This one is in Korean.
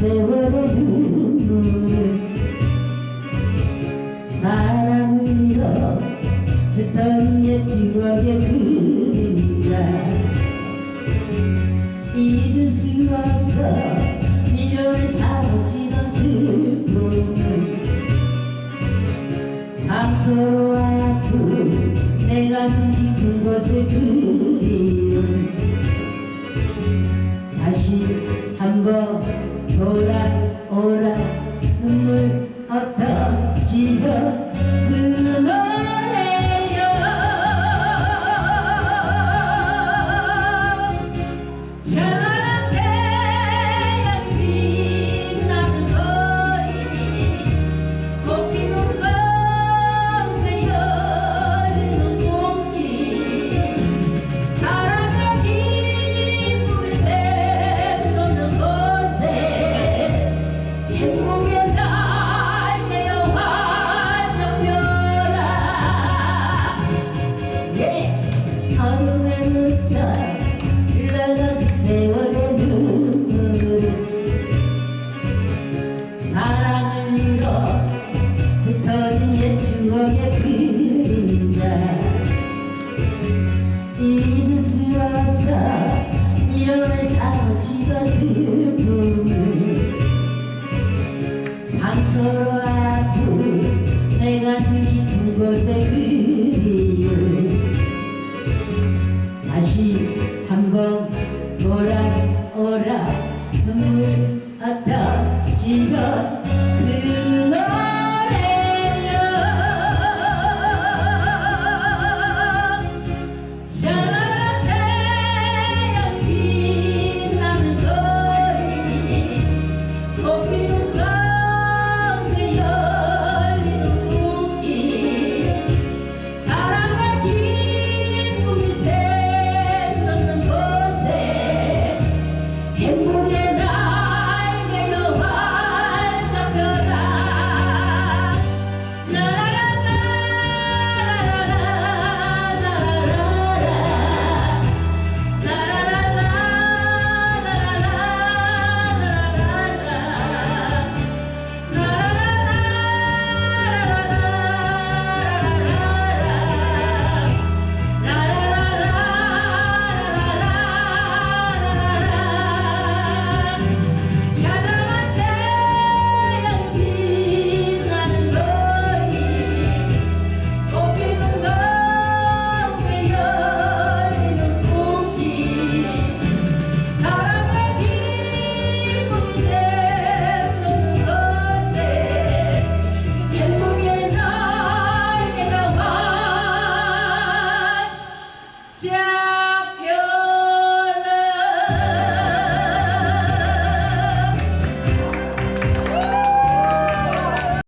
세월의 눈물 사랑으로 흩던 옛 추억의 그림이다 잊을 수 없어 미련을 사로치던 슬픔을 상처로 아픈 내 가슴 깊은 곳의 그림을 다시 한번 돌아오라. 눈물 어떠시죠 Yeah. 지저 그